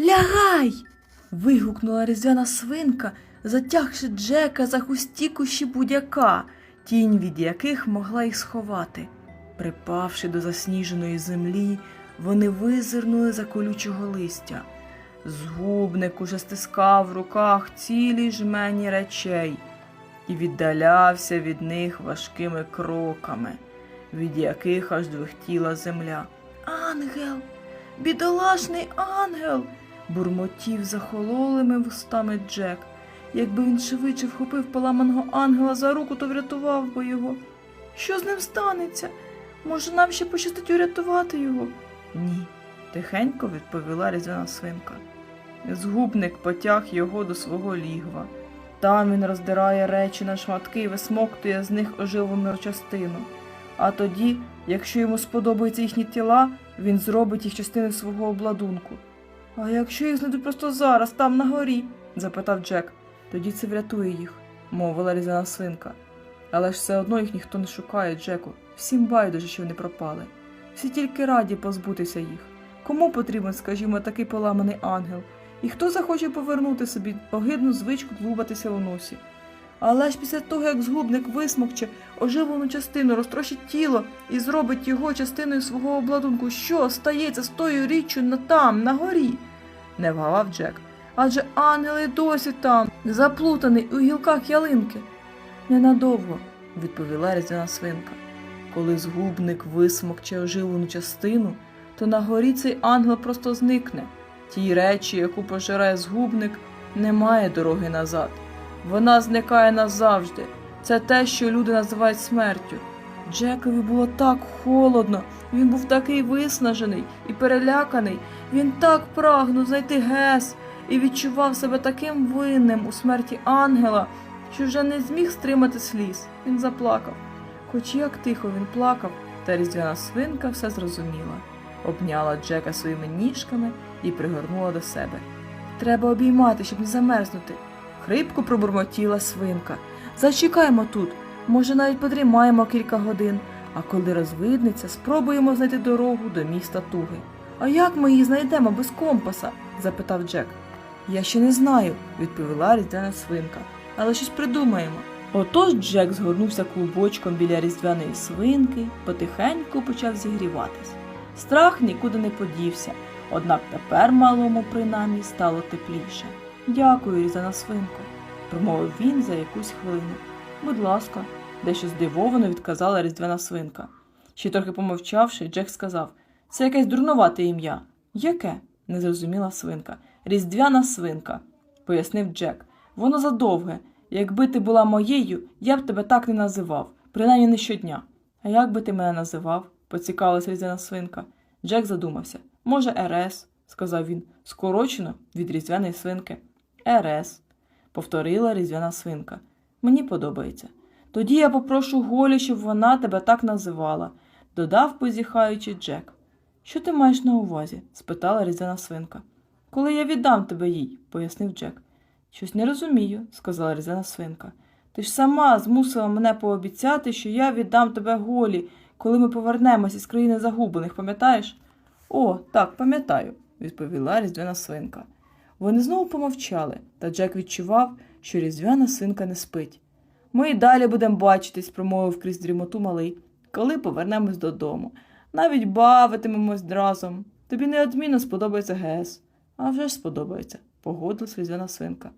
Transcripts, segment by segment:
Лягай. вигукнула різдвяна свинка, затягши Джека за хусті кущі будяка, тінь від яких могла їх сховати. Припавши до засніженої землі, вони визирнули за колючого листя. Згубник уже стискав в руках цілі жмені речей і віддалявся від них важкими кроками, від яких аж двихтіла земля. Ангел, бідолашний ангел, бурмотів захололими вустами Джек. Якби він швидше вхопив поламаного ангела за руку, то врятував би його. Що з ним станеться? Може, нам ще пощастить урятувати його? Ні, тихенько відповіла різдвяна свинка. Згубник потяг його до свого лігва. Там він роздирає речі на шматки і висмоктує з них оживлену частину. А тоді, якщо йому сподобаються їхні тіла, він зробить їх частиною свого обладунку. А якщо їх знайдуть просто зараз, там на горі? запитав Джек. Тоді це врятує їх, мовила різана свинка. Але ж все одно їх ніхто не шукає, Джеку. Всім байдуже, що вони пропали. Всі тільки раді позбутися їх. Кому потрібен, скажімо, такий поламаний ангел? І хто захоче повернути собі огидну звичку тлубатися у носі? Але ж після того, як згубник висмокче оживлену частину, розтрощить тіло і зробить його частиною свого обладунку, що стається з тою річчю на там, на горі? Не вгавав Джек. Адже ангел і досі там, заплутаний у гілках ялинки. Ненадовго, відповіла різдвяна свинка. Коли згубник висмокче оживлену частину, то на горі цей ангел просто зникне. Тій речі, яку пожирає згубник, немає дороги назад. Вона зникає назавжди. Це те, що люди називають смертю. Джекові було так холодно, він був такий виснажений і переляканий. Він так прагнув знайти Гес і відчував себе таким винним у смерті ангела, що вже не зміг стримати сліз. Він заплакав. Хоч як тихо він плакав, та різдвяна свинка все зрозуміла, обняла Джека своїми ніжками і пригорнула до себе. Треба обіймати, щоб не замерзнути. Хрипко пробурмотіла свинка. Зачекаємо тут. Може, навіть подрімаємо кілька годин, а коли розвиднеться, спробуємо знайти дорогу до міста Туги. А як ми її знайдемо без компаса? запитав Джек. Я ще не знаю, відповіла різдвяна свинка, але щось придумаємо. Отож Джек згорнувся клубочком біля різдвяної свинки, потихеньку почав зігріватись. Страх нікуди не подівся, однак тепер малому принаймні стало тепліше. Дякую, різдвяна свинко, промовив він за якусь хвилину. Будь ласка, дещо здивовано відказала різдвяна свинка. Ще трохи помовчавши, Джек сказав це якесь дурнувате ім'я. Яке? не зрозуміла свинка. Різдвяна свинка, пояснив Джек. Воно задовге. Якби ти була моєю, я б тебе так не називав, принаймні не щодня. А як би ти мене називав? поцікавилася різдвяна свинка. Джек задумався. Може, Ерес, сказав він, скорочено від різдвяної свинки. Ерес, повторила різдвяна свинка. Мені подобається. Тоді я попрошу Голі, щоб вона тебе так називала, додав, позіхаючи Джек. Що ти маєш на увазі? спитала різдвяна свинка. Коли я віддам тебе їй, пояснив Джек. Щось не розумію, сказала різдвяна свинка. Ти ж сама змусила мене пообіцяти, що я віддам тебе голі, коли ми повернемось із країни загублених, пам'ятаєш? О, так, пам'ятаю, відповіла різдвяна свинка. Вони знову помовчали, та Джек відчував, що різдвяна свинка не спить. Ми й далі будемо бачитись, промовив крізь дрімоту малий, коли повернемось додому. Навіть бавитимемось разом. Тобі неодмінно сподобається ГЕС. А вже ж сподобається, погодилась різдвяна свинка.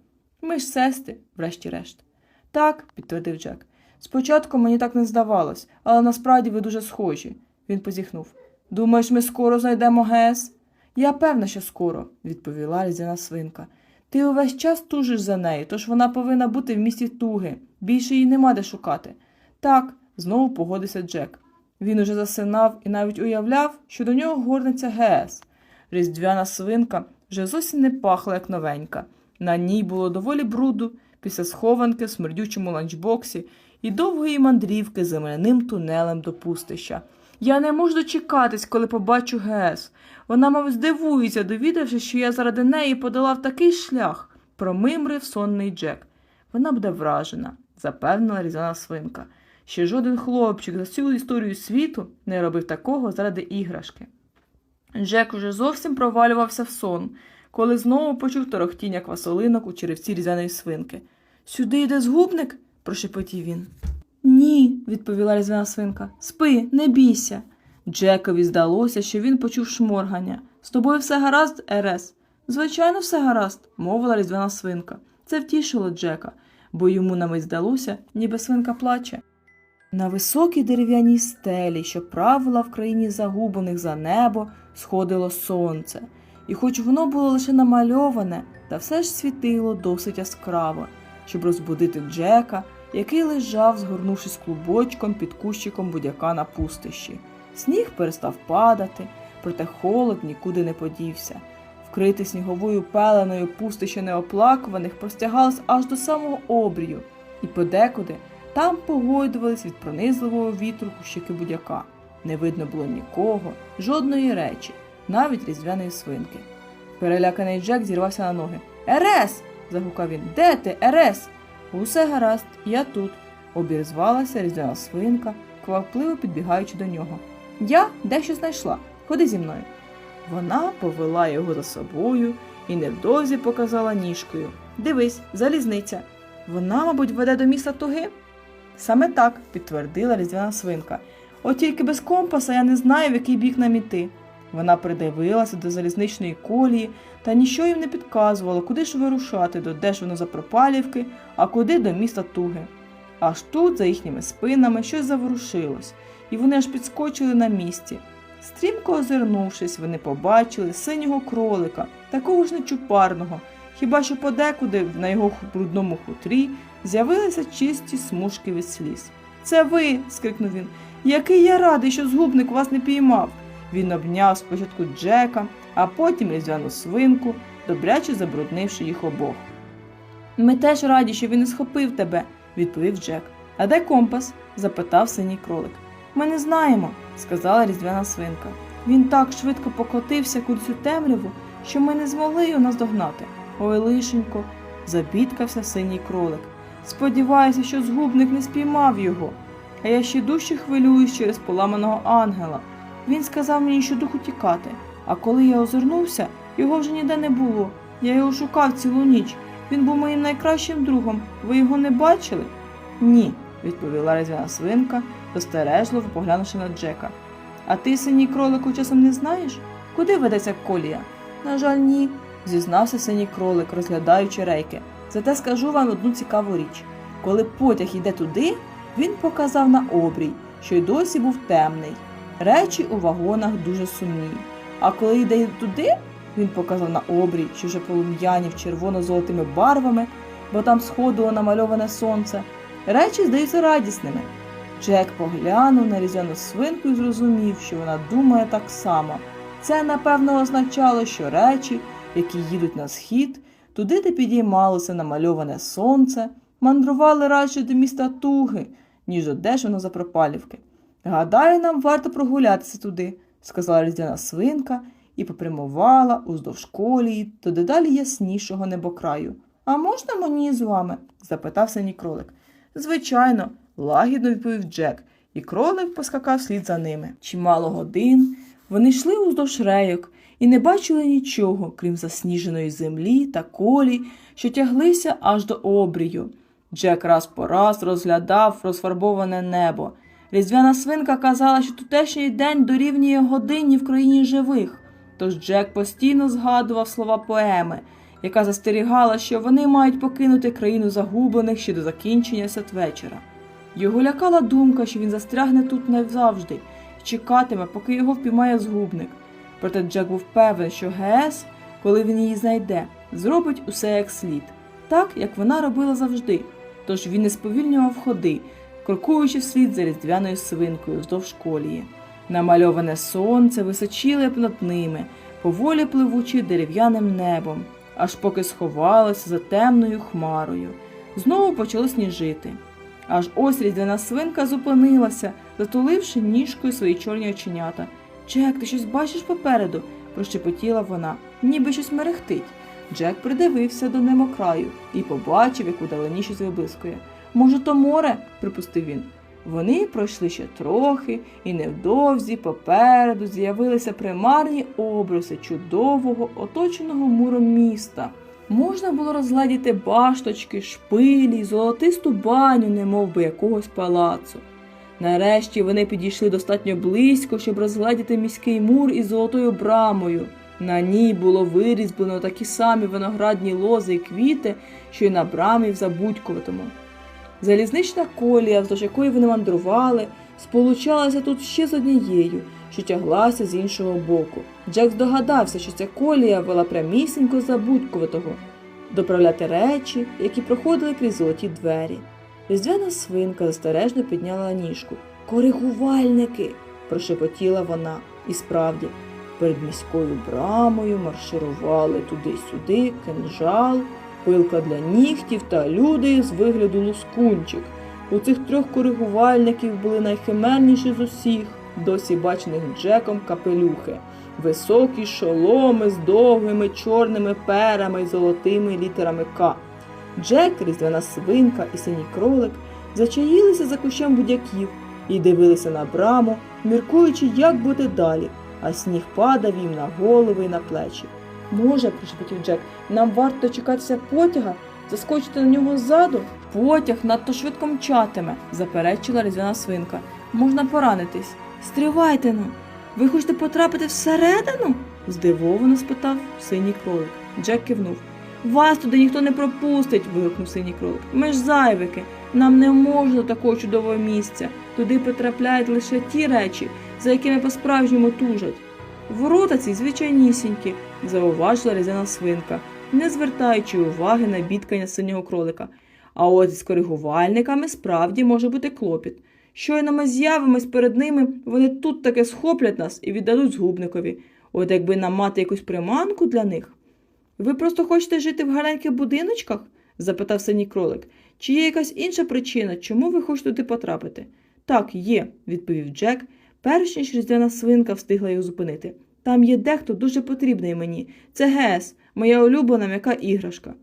Ми ж сестри, врешті-решт. Так, підтвердив Джек. Спочатку мені так не здавалось, але насправді ви дуже схожі. Він позіхнув. Думаєш, ми скоро знайдемо ГЕС? Я певна, що скоро, відповіла різдвяна свинка. Ти увесь час тужиш за нею, тож вона повинна бути в місті туги. Більше її нема де шукати. Так, знову погодився Джек. Він уже засинав і навіть уявляв, що до нього горнеться ГЕС. Різдвяна свинка вже зовсім не пахла, як новенька. На ній було доволі бруду після схованки в смердючому ланчбоксі і довгої мандрівки земляним тунелем до пустища. Я не можу дочекатись, коли побачу ГЕС. Вона, мабуть, здивується, довідавшись, що я заради неї подолав такий шлях, промимрив сонний Джек. Вона буде вражена, запевнила різана свинка. Ще жоден хлопчик за всю історію світу не робив такого заради іграшки. Джек уже зовсім провалювався в сон, коли знову почув торохтіння квасолинок у черевці різдвяної свинки. Сюди йде згубник? прошепотів він. Ні, відповіла різдвяна свинка. Спи, не бійся. Джекові здалося, що він почув шморгання. З тобою все гаразд, Ерес? Звичайно, все гаразд, мовила різдвяна свинка. Це втішило Джека, бо йому на мить здалося, ніби свинка плаче. На високій дерев'яній стелі, що правила в країні загублених за небо, сходило сонце, і хоч воно було лише намальоване, та все ж світило досить яскраво, щоб розбудити Джека, який лежав, згорнувшись клубочком під кущиком будяка на пустищі. Сніг перестав падати, проте холод нікуди не подівся. Вкрите сніговою пеленою пустище неоплакуваних простягалось аж до самого обрію, і подекуди там погойдувались від пронизливого вітру кущики будяка. Не видно було нікого, жодної речі, навіть різдвяної свинки. Переляканий Джек зірвався на ноги. Ерес. загукав він. Де ти, Ерес? Усе гаразд, я тут. обірзвалася різдвяна свинка, квапливо підбігаючи до нього. Я дещо знайшла. Ходи зі мною. Вона повела його за собою і невдовзі показала ніжкою. Дивись, залізниця. Вона, мабуть, веде до міста туги. Саме так, підтвердила різдвяна свинка. От тільки без компаса я не знаю, в який бік нам іти. Вона придивилася до залізничної колії та ніщо їм не підказувало, куди ж вирушати до Дешвино Запропалівки, а куди до міста Туги. Аж тут, за їхніми спинами, щось заворушилось, і вони аж підскочили на місці. Стрімко озирнувшись, вони побачили синього кролика, такого ж нечупарного, хіба що подекуди на його брудному хутрі з'явилися чисті смужки від сліз. Це ви. скрикнув він. Який я радий, що згубник вас не піймав. Він обняв спочатку Джека, а потім різдвяну свинку, добряче забруднивши їх обох. Ми теж раді, що він не схопив тебе, відповів Джек. А де компас? запитав синій кролик. Ми не знаємо, сказала різдвяна свинка. Він так швидко покотився крізь цю темряву, що ми не змогли його наздогнати. Ой, лишенько, забідкався синій кролик. Сподіваюся, що згубник не спіймав його. А я ще дужче хвилююсь через поламаного ангела. Він сказав мені, що духу тікати, а коли я озирнувся, його вже ніде не було. Я його шукав цілу ніч. Він був моїм найкращим другом. Ви його не бачили? Ні, відповіла різдвяна свинка, застережливо поглянувши на Джека. А ти, синій кролику, часом не знаєш? Куди ведеться колія? На жаль, ні, зізнався синій кролик, розглядаючи рейки. Зате скажу вам одну цікаву річ. Коли потяг йде туди, він показав на обрій, що й досі був темний. Речі у вагонах дуже сумні. А коли йде туди, він показав на обрій, що вже полум'янів червоно-золотими барвами, бо там сходило намальоване сонце. Речі здаються радісними. Джек поглянув на різдвяну свинку і зрозумів, що вона думає так само. Це, напевно, означало, що речі, які їдуть на схід, туди, де підіймалося намальоване сонце, мандрували радше до міста Туги, ніж до Дешево Запропалівки. Гадаю, нам варто прогулятися туди, сказала різдвяна свинка і попрямувала уздовж колії до дедалі яснішого небокраю. А можна мені з вами? запитав синій кролик. Звичайно, лагідно відповів Джек, і кролик поскакав слід за ними. Чимало годин вони йшли уздовж рейок і не бачили нічого, крім засніженої землі та колій, що тяглися аж до обрію. Джек раз по раз розглядав розфарбоване небо. Різдвяна свинка казала, що тутешній день дорівнює годині в країні живих. Тож Джек постійно згадував слова поеми, яка застерігала, що вони мають покинути країну загублених ще до закінчення святвечора. Його лякала думка, що він застрягне тут назавжди чекатиме, поки його впіймає згубник. Проте Джек був певен, що ГС, коли він її знайде, зробить усе як слід, так як вона робила завжди. Тож він не сповільнював ходи, крокуючи вслід за різдвяною свинкою вздовж колії. Намальоване сонце височіле б над ними, поволі пливучи дерев'яним небом, аж поки сховалося за темною хмарою. Знову почало сніжити. Аж ось різдвяна свинка зупинилася, затуливши ніжкою свої чорні оченята. Джек, ти щось бачиш попереду? прошепотіла вона, ніби щось мерехтить. Джек придивився до немокраю і побачив, як удалені щось виблискує. Може, то море? припустив він. Вони пройшли ще трохи, і невдовзі попереду з'явилися примарні обриси чудового, оточеного муром міста. Можна було розгледіти башточки, шпилі, золотисту баню, немов би якогось палацу. Нарешті вони підійшли достатньо близько, щоб розгледіти міський мур із золотою брамою. На ній було вирізблено такі самі виноградні лози і квіти, що й на брамі в Забудьковатому. Залізнична колія, вздовж якої вони мандрували, сполучалася тут ще з однією, що тяглася з іншого боку. Джек здогадався, що ця колія вела прямісінько з Забудьковатого доправляти речі, які проходили крізь золоті двері. Різдвяна свинка застережно підняла ніжку. Коригувальники. прошепотіла вона. І справді, перед міською брамою марширували туди-сюди кинжал, пилка для нігтів та люди з вигляду лускунчик. У цих трьох коригувальників були найхимерніші з усіх, досі бачених Джеком капелюхи. Високі шоломи з довгими чорними перами й золотими літерами К. Джек, різдвяна свинка і синій кролик зачаїлися за кущем будяків і дивилися на браму, міркуючи, як бути далі, а сніг падав їм на голови й на плечі. Може, прошепотів Джек, нам варто чекатися потяга, заскочити на нього ззаду? Потяг надто швидко мчатиме, заперечила різдвяна свинка. Можна поранитись. Стривайте ну. Ви хочете потрапити всередину? здивовано спитав синій кролик. Джек кивнув. Вас туди ніхто не пропустить. вигукнув синій кролик. Ми ж зайвики. Нам не можна такого чудового місця. Туди потрапляють лише ті речі, за якими по-справжньому тужать. Ворота ці звичайнісінькі, зауважила різана свинка, не звертаючи уваги на бідкання синього кролика. А от з коригувальниками справді може бути клопіт. Щойно ми з'явимось перед ними, вони тут таки схоплять нас і віддадуть згубникові. От якби нам мати якусь приманку для них. Ви просто хочете жити в гарненьких будиночках? запитав синій кролик. Чи є якась інша причина, чому ви хочете туди потрапити? Так, є, відповів Джек, перш ніж різдвяна свинка встигла його зупинити. Там є дехто дуже потрібний мені. Це Гес, моя улюблена м'яка іграшка.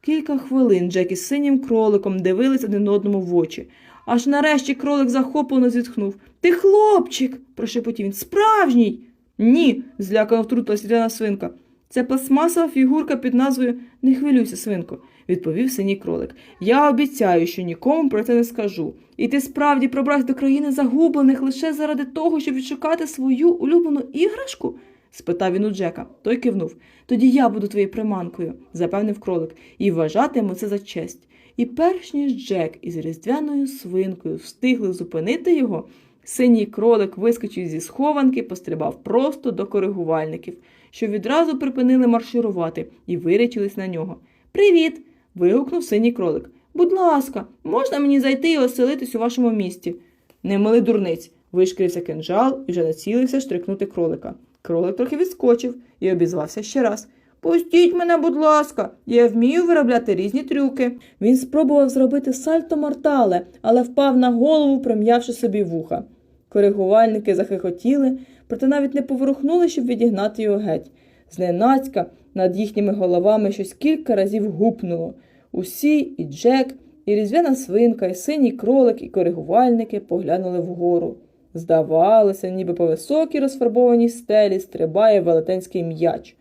Кілька хвилин Джек із синім кроликом дивились один одному в очі. Аж нарешті кролик захоплено зітхнув. Ти хлопчик, прошепотів він. Справжній. Ні, злякано втрутилась різдвяна свинка. Це пластмасова фігурка під назвою Не хвилюйся, свинко, відповів синій кролик. Я обіцяю, що нікому про це не скажу. І ти справді пробрався до країни загублених лише заради того, щоб відшукати свою улюблену іграшку? спитав він у Джека. Той кивнув. Тоді я буду твоєю приманкою, запевнив кролик, і вважатиму це за честь. І перш ніж Джек із різдвяною свинкою встигли зупинити його, синій кролик вискочив зі схованки, пострибав просто до коригувальників, що відразу припинили марширувати і вирячились на нього. Привіт! вигукнув синій кролик. Будь ласка, можна мені зайти і оселитись у вашому місті? Не мили дурниць, вишкірився кинжал і вже націлився штрикнути кролика. Кролик трохи відскочив і обізвався ще раз. Пустіть мене, будь ласка, я вмію виробляти різні трюки. Він спробував зробити сальто мортале, але впав на голову, пром'явши собі вуха. Коригувальники захихотіли, проте навіть не поворухнули, щоб відігнати його геть. Зненацька над їхніми головами щось кілька разів гупнуло. Усі, і Джек, і різдвяна свинка, і синій кролик, і коригувальники поглянули вгору. Здавалося, ніби по високій розфарбованій стелі стрибає велетенський м'яч.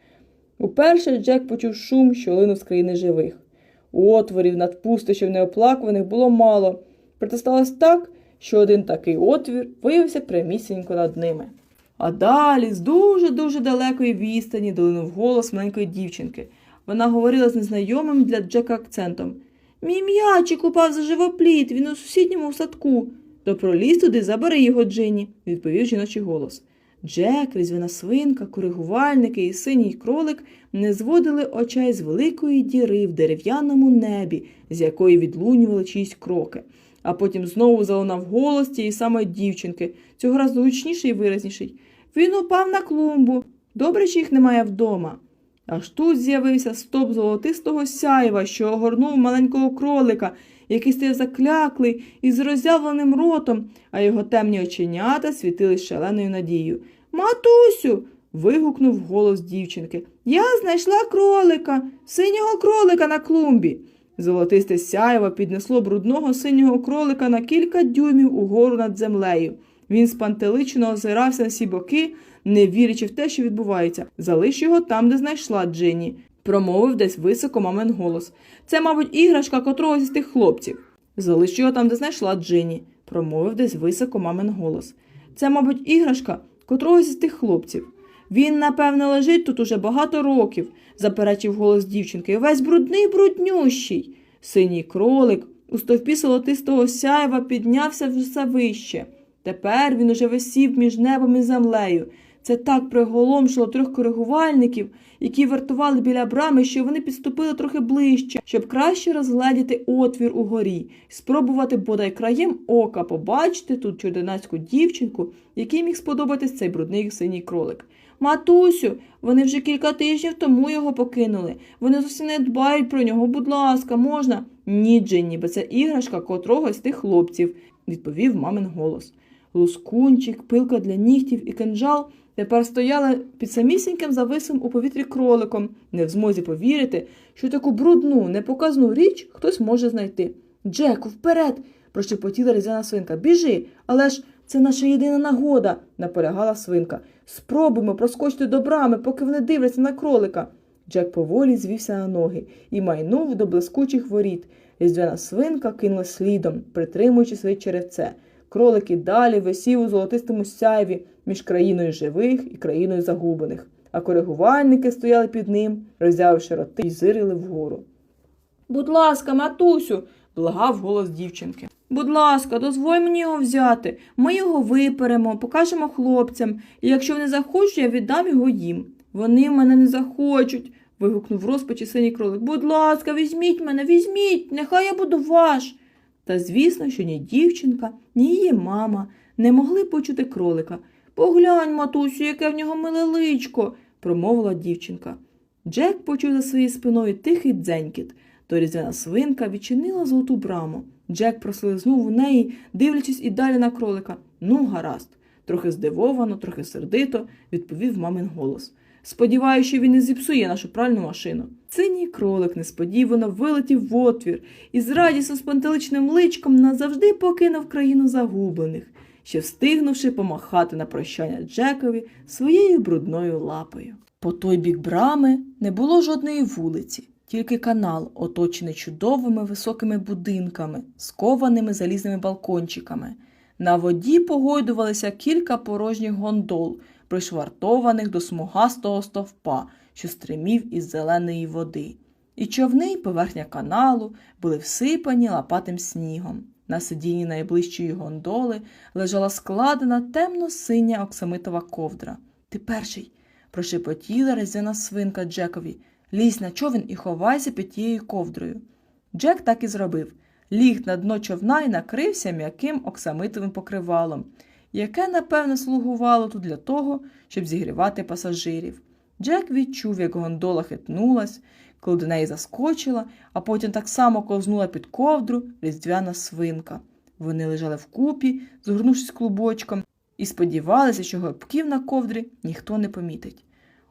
Уперше Джек почув шум, що линув з країни живих. Отворів над пустощем неоплакуваних було мало, проте сталося так, що один такий отвір виявився прямісінько над ними. А далі, з дуже-дуже далекої відстані, долинув голос маленької дівчинки. Вона говорила з незнайомим для Джека акцентом. Мій м'ячик упав за живопліт, він у сусідньому садку. То проліз туди, забери його, Джині, відповів жіночий голос. Джек, різдвяна свинка, коригувальники і синій кролик не зводили очей з великої діри в дерев'яному небі, з якої відлунювали чиїсь кроки. А потім знову залунав голос тієї самої дівчинки, цього разу гучніший і виразніший. Він упав на клумбу. Добре, що їх немає вдома. Аж тут з'явився стоп золотистого сяєва, що огорнув маленького кролика, який стояв закляклий і з роззявленим ротом, а його темні оченята світили шаленою надією. Матусю. вигукнув голос дівчинки. Я знайшла кролика, синього кролика на клумбі. Золотисте сяйво піднесло брудного синього кролика на кілька дюймів угору над землею. Він спантеличено озирався на всі боки, не вірячи в те, що відбувається. Залиш його там, де знайшла Джинні, промовив десь високо мамин голос. Це, мабуть, іграшка котрогось із тих хлопців. Залиш його там, де знайшла Джинні, промовив десь високо мамин голос. Це, мабуть, іграшка котрогось із тих хлопців. Він, напевне, лежить тут уже багато років, заперечив голос дівчинки. Весь брудний бруднющий. Синій кролик у стовпі золотистого сяєва піднявся все вище. Тепер він уже висів між небом і землею. Це так приголомшило трьох коригувальників, які вартували біля брами, що вони підступили трохи ближче, щоб краще розгледіти отвір угорі, і спробувати бодай краєм ока побачити тут чудернацьку дівчинку, якій міг сподобатись цей брудний синій кролик. Матусю, вони вже кілька тижнів тому його покинули. Вони зовсім не дбають про нього. Будь ласка, можна? Ні, Джинні, бо це іграшка котрого з тих хлопців, відповів мамин голос. Лускунчик, пилка для нігтів і кинжал тепер стояли під самісіньким зависом у повітрі кроликом, не в змозі повірити, що таку брудну, непоказну річ хтось може знайти. Джеку, вперед! прошепотіла різдвяна свинка. Біжи, але ж це наша єдина нагода, наполягала свинка. Спробуймо проскочити до брами, поки вони дивляться на кролика. Джек поволі звівся на ноги і майнув до блискучих воріт. Різдвяна свинка кинула слідом, притримуючи своє черевце. Кролик і далі висів у золотистому сяйві між країною живих і країною загублених, а коригувальники стояли під ним, роззявивши роти й зирили вгору. Будь ласка, матусю, благав голос дівчинки. Будь ласка, дозволь мені його взяти. Ми його виперемо, покажемо хлопцям, і якщо вони захочуть, я віддам його їм. Вони мене не захочуть. вигукнув розпачі синій кролик. Будь ласка, візьміть мене, візьміть, нехай я буду ваш. Та звісно, що ні дівчинка, ні її мама не могли почути кролика. Поглянь, матусю, яке в нього миле личко, промовила дівчинка. Джек почув за своєю спиною тихий дзенькіт. То різдвяна свинка відчинила золоту браму. Джек прослизнув у неї, дивлячись і далі на кролика. Ну, гаразд. Трохи здивовано, трохи сердито, відповів мамин голос. Сподіваюся, що він не зіпсує нашу пральну машину. Синій кролик несподівано вилетів в отвір і з радісно спантеличним личком назавжди покинув країну загублених, ще встигнувши помахати на прощання Джекові своєю брудною лапою. По той бік брами не було жодної вулиці, тільки канал, оточений чудовими високими будинками, скованими залізними балкончиками. На воді погойдувалися кілька порожніх гондол, пришвартованих до смугастого стовпа, що стримів із зеленої води. І човни, й поверхня каналу були всипані лопатим снігом. На сидінні найближчої гондоли лежала складена темно-синя оксамитова ковдра. Ти перший, прошепотіла резина свинка Джекові. Лізь на човен і ховайся під тією ковдрою. Джек так і зробив. Ліг на дно човна і накрився м'яким оксамитовим покривалом, яке, напевно, слугувало тут для того, щоб зігрівати пасажирів. Джек відчув, як гондола хитнулась, коли до неї заскочила, а потім так само ковзнула під ковдру різдвяна свинка. Вони лежали вкупі, згорнувшись клубочком, і сподівалися, що гопків на ковдрі ніхто не помітить.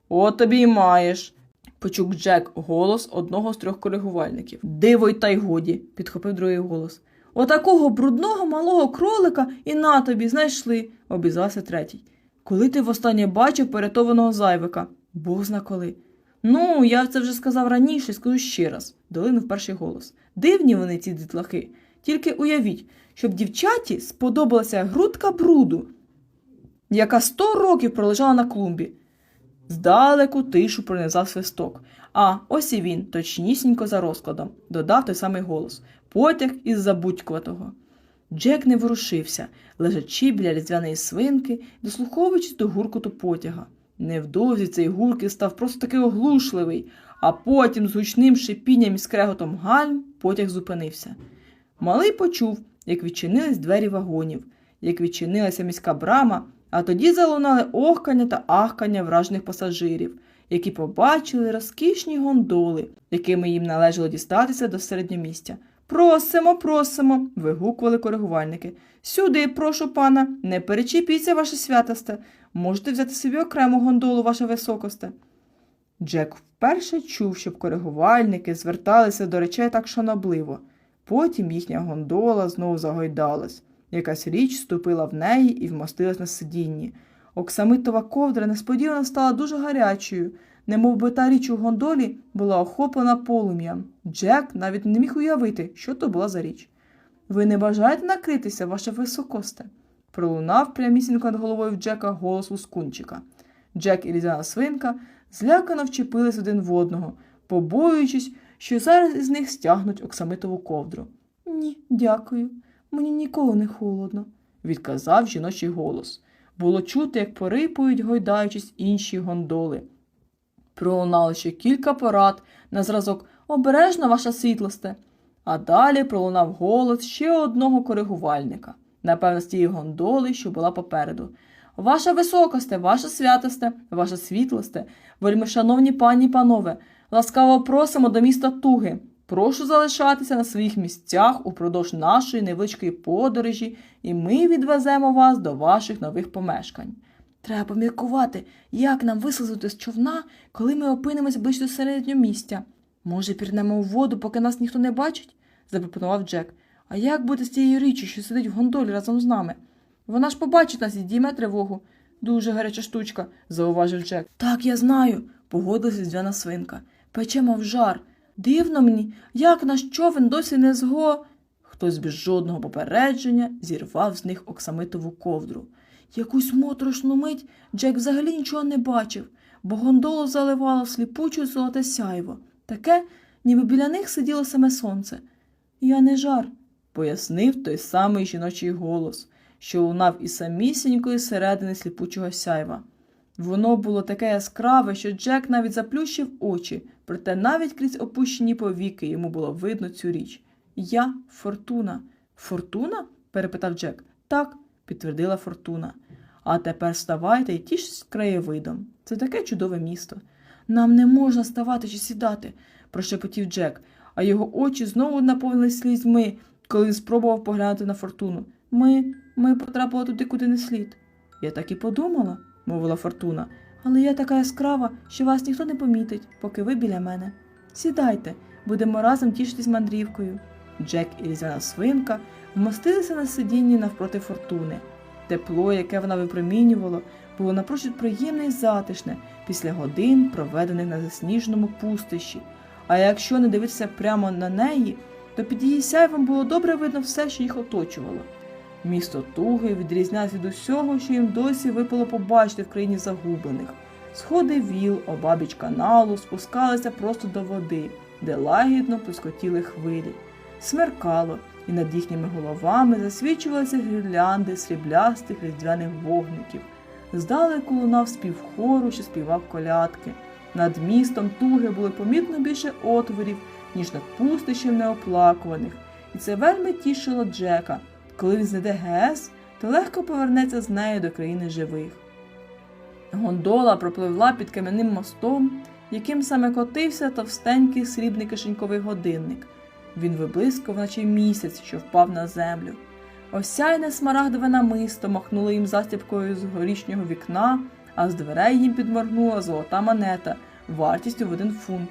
От тобі й маєш, почув Джек голос одного з трьох коригувальників. Диво й та й годі, підхопив другий голос. Отакого брудного малого кролика і на тобі знайшли, обізвався третій. Коли ти востаннє бачив порятованого зайвика? Бог зна коли. Ну, я це вже сказав раніше, скажу ще раз, долинув перший голос. Дивні вони, ці дітлахи. Тільки уявіть, щоб дівчаті сподобалася грудка бруду, яка сто років пролежала на клумбі. Здалеку тишу пронизав свисток. А, ось і він, точнісінько за розкладом, додав той самий голос. Потяг із забудькуватого. Джек не ворушився, лежачи біля різдвяної свинки, дослуховуючись до гуркоту потяга. Невдовзі цей гуркіт став просто такий оглушливий, а потім з гучним шипінням і скреготом гальм потяг зупинився. Малий почув, як відчинились двері вагонів, як відчинилася міська брама, а тоді залунали охкання та ахкання вражених пасажирів, які побачили розкішні гондоли, якими їм належало дістатися до середньомістя. Просимо, просимо. вигукували коригувальники. Сюди, прошу пана, не перечіпіться, ваше святосте. Можете взяти собі окрему гондолу, ваше високосте. Джек вперше чув, щоб коригувальники зверталися до речей так шанобливо. Потім їхня гондола знову загойдалась. Якась річ ступила в неї і вмостилась на сидінні. Оксамитова ковдра несподівано стала дуже гарячою, немов би та річ у гондолі була охоплена полум'ям. Джек навіть не міг уявити, що то була за річ. Ви не бажаєте накритися, ваше високосте? пролунав прямісінько над головою Джека голос лускунчика. Джек і різдвяна свинка злякано вчепились один в одного, побоюючись, що зараз із них стягнуть оксамитову ковдру. Ні, дякую. Мені ніколи не холодно, відказав жіночий голос. Було чути, як порипують, гойдаючись інші гондоли. Пролунало ще кілька порад на зразок обережно ваша світлосте. А далі пролунав голос ще одного коригувальника, напевно, з тієї гондоли, що була попереду. Ваша високосте, ваша святосте, ваша світлосте, вельми шановні пані й панове, ласкаво просимо до міста Туги. Прошу залишатися на своїх місцях упродовж нашої невеличкої подорожі, і ми відвеземо вас до ваших нових помешкань. Треба поміркувати, як нам вислизати з човна, коли ми опинимося ближче до середньомістя. Може, пірнемо у воду, поки нас ніхто не бачить? запропонував Джек. А як бути з тією річчю, що сидить в гондолі разом з нами? Вона ж побачить нас і дійме тривогу. Дуже гаряча штучка, зауважив Джек. Так, я знаю, погодилася різдвяна свинка. Печемо в жар. Дивно мені, як наш човен досі не зго. Хтось без жодного попередження зірвав з них оксамитову ковдру. Якусь моторошну мить Джек взагалі нічого не бачив, бо гондолу заливало сліпуче золоте сяйво, таке, ніби біля них сиділо саме сонце. Я не жар, пояснив той самий жіночий голос, що лунав із самісінької середини сліпучого сяйва. Воно було таке яскраве, що Джек навіть заплющив очі, проте навіть крізь опущені повіки йому було видно цю річ. Я Фортуна. Фортуна? перепитав Джек. Так, підтвердила Фортуна. А тепер вставайте і тішсь краєвидом. Це таке чудове місто. Нам не можна ставати чи сідати, прошепотів Джек, а його очі знову наповнились слізьми, коли він спробував поглянути на Фортуну. Ми, ми потрапили туди, куди не слід. Я так і подумала, мовила Фортуна, але я така яскрава, що вас ніхто не помітить, поки ви біля мене. Сідайте, будемо разом тішитись мандрівкою. Джек і різдвяна свинка вмостилися на сидінні навпроти фортуни. Тепло, яке вона випромінювала, було напрочуд приємне і затишне після годин, проведених на засніженому пустищі. А якщо не дивитися прямо на неї, то під її сяйвом було добре видно все, що їх оточувало. Місто Туги відрізнялося від усього, що їм досі випало побачити в країні загублених. Сходи віл, обабіч каналу спускалися просто до води, де лагідно плескотіли хвилі. Смеркало, і над їхніми головами засвічувалися гірлянди сріблястих різдвяних вогників. Здалеку лунав спів хору, що співав колядки. Над містом туги було помітно більше отворів, ніж над пустищем неоплакуваних, і це вельми тішило Джека. Коли він знайде ГЕС, то легко повернеться з нею до країни живих. Гондола пропливла під кам'яним мостом, яким саме котився товстенький срібний кишеньковий годинник. Він виблискував, наче місяць, що впав на землю. Осяйне смарагдове намисто махнуло їм застібкою з горішнього вікна, а з дверей їм підморгнула золота монета вартістю в один фунт.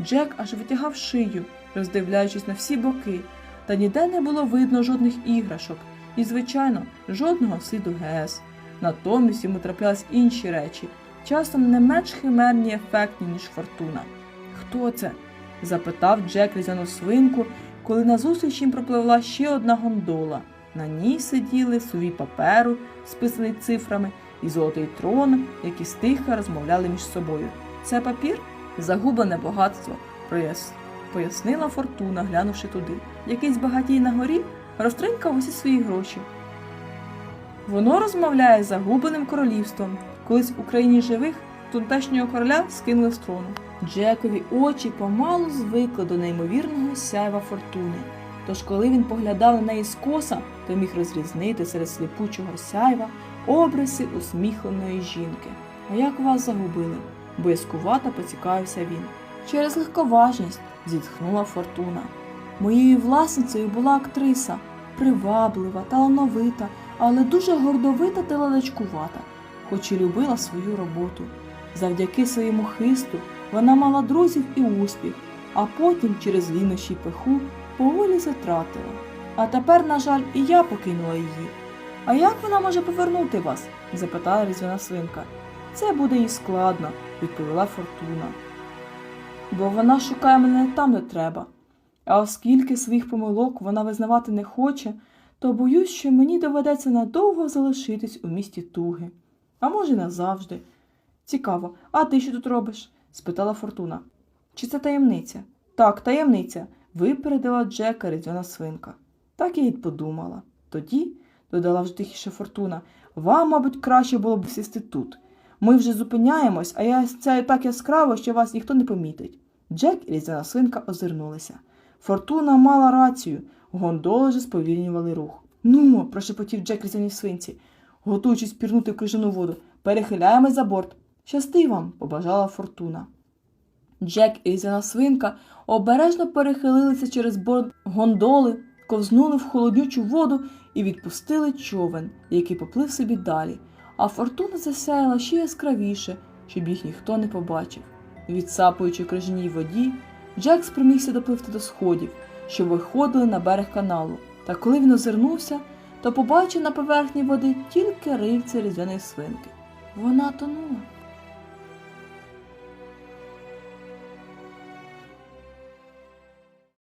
Джек аж витягав шию, роздивляючись на всі боки, та ніде не було видно жодних іграшок і, звичайно, жодного сліду ГЕС. Натомість йому траплялись інші речі, часом не менш химерні ефектні, ніж фортуна. Хто це? запитав Джек різяну свинку, коли назустріч їм пропливла ще одна гондола. На ній сиділи сувій паперу, списаний цифрами, і золотий трон, які стиха розмовляли між собою. Це папір загублене багатство, прояс- пояснила Фортуна, глянувши туди. Якийсь багатій на горі розтринькав усі свої гроші. Воно розмовляє з загубленим королівством. Колись у країні живих тутешнього короля скинули з трону. Джекові очі помалу звикли до неймовірного сяйва фортуни. Тож, коли він поглядав на неї скоса, то міг розрізнити серед сліпучого сяйва обриси усміхленої жінки. А як вас загубили? боязкувато поцікавився він. Через легковажність, зітхнула фортуна. Моєю власницею була актриса, приваблива, талановита, але дуже гордовита та лелечкувата, хоч і любила свою роботу. Завдяки своєму хисту Вона мала друзів і успіх, а потім через лінощі пиху поволі все втратила. А тепер, на жаль, і я покинула її. А як вона може повернути вас? запитала різдвяна свинка. Це буде їй складно, відповіла Фортуна. Бо вона шукає мене не там, де треба. А оскільки своїх помилок вона визнавати не хоче, то боюсь, що мені доведеться надовго залишитись у місті Туги. А може, назавжди. Цікаво, а ти що тут робиш? спитала Фортуна. Чи це таємниця? Так, таємниця. Випередила Джека різдвяна свинка. Так я й подумала. Тоді, додала вже тихіше Фортуна, вам, мабуть, краще було б сісти тут. Ми вже зупиняємось, а я це так яскраво, що вас ніхто не помітить. Джек і різдвяна свинка озирнулися. Фортуна мала рацію, гондоли же сповільнювали рух. Ну, прошепотів Джек різдвяній свинці, готуючись пірнути в крижану воду. Перехиляємось за борт. Щасти вам, побажала Фортуна. Джек і різдвяна свинка обережно перехилилися через борт гондоли, ковзнули в холоднючу воду і відпустили човен, який поплив собі далі, а фортуна засяяла ще яскравіше, щоб їх ніхто не побачив. Відсапуючи крижній воді, Джек спромігся допливти до сходів, що виходили на берег каналу, та коли він озирнувся, то побачив на поверхні води тільки рильце різдвяної свинки. Вона тонула.